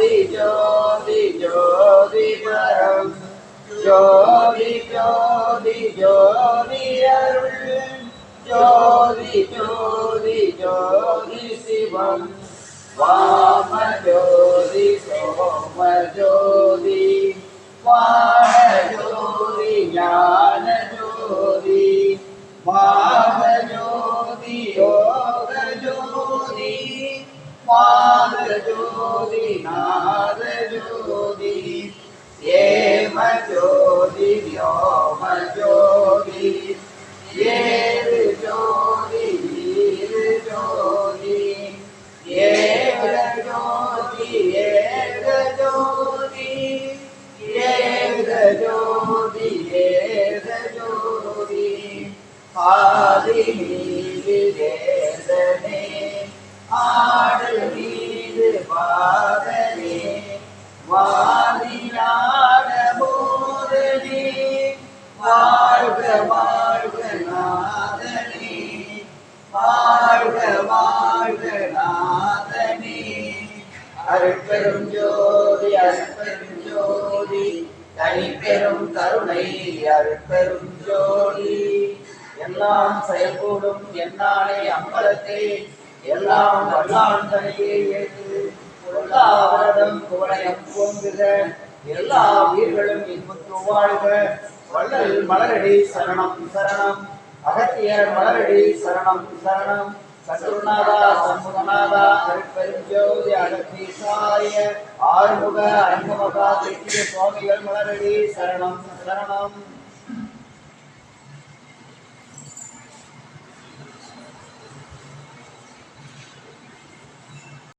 Jodi Jodi Jodi Param Jodi Jodi Jodi Arul Jodi Jodi Jodi Sivam Vama Jodi Soma Jodi Vama पादजोदि नादजोदि हेमज्योदि व्योमज्योदि ये ज्योति वीरज्योति ये ज्योति ये ज्योति ये ज्योति ये ज्योति आदि ஆடல் மீது பாதனே வாதிநாட போதனே வாழ்க வாழ்க நாதனே வாழ்க வாழ்க நாதனே. அருட்பெரும் ஜோதி அருட்பெரும் ஜோதி தனிப்பெரும் கருணை அருட்பெரும் ஜோதி. எல்லாம் செயல்கூடும் என்னாலே அம்பலத்தை. எல்லாம் வல்லான் தனியே ஏற்று பொருளாதாரம் குவளையம் போங்குக எல்லா உயிர்களும் இன்புற்று வாழ்க. வள்ளல் மலரடி சரணம் சரணம். அகத்தியர் மலரடி சரணம் சரணம். சத்ருநாதா சண்முகநாதா அருட்பெருஞ்சோதி அகத்தீசாய ஆறுமுக அரங்கமகா திருச்சிய சுவாமிகள் மலரடி சரணம் சரணம்.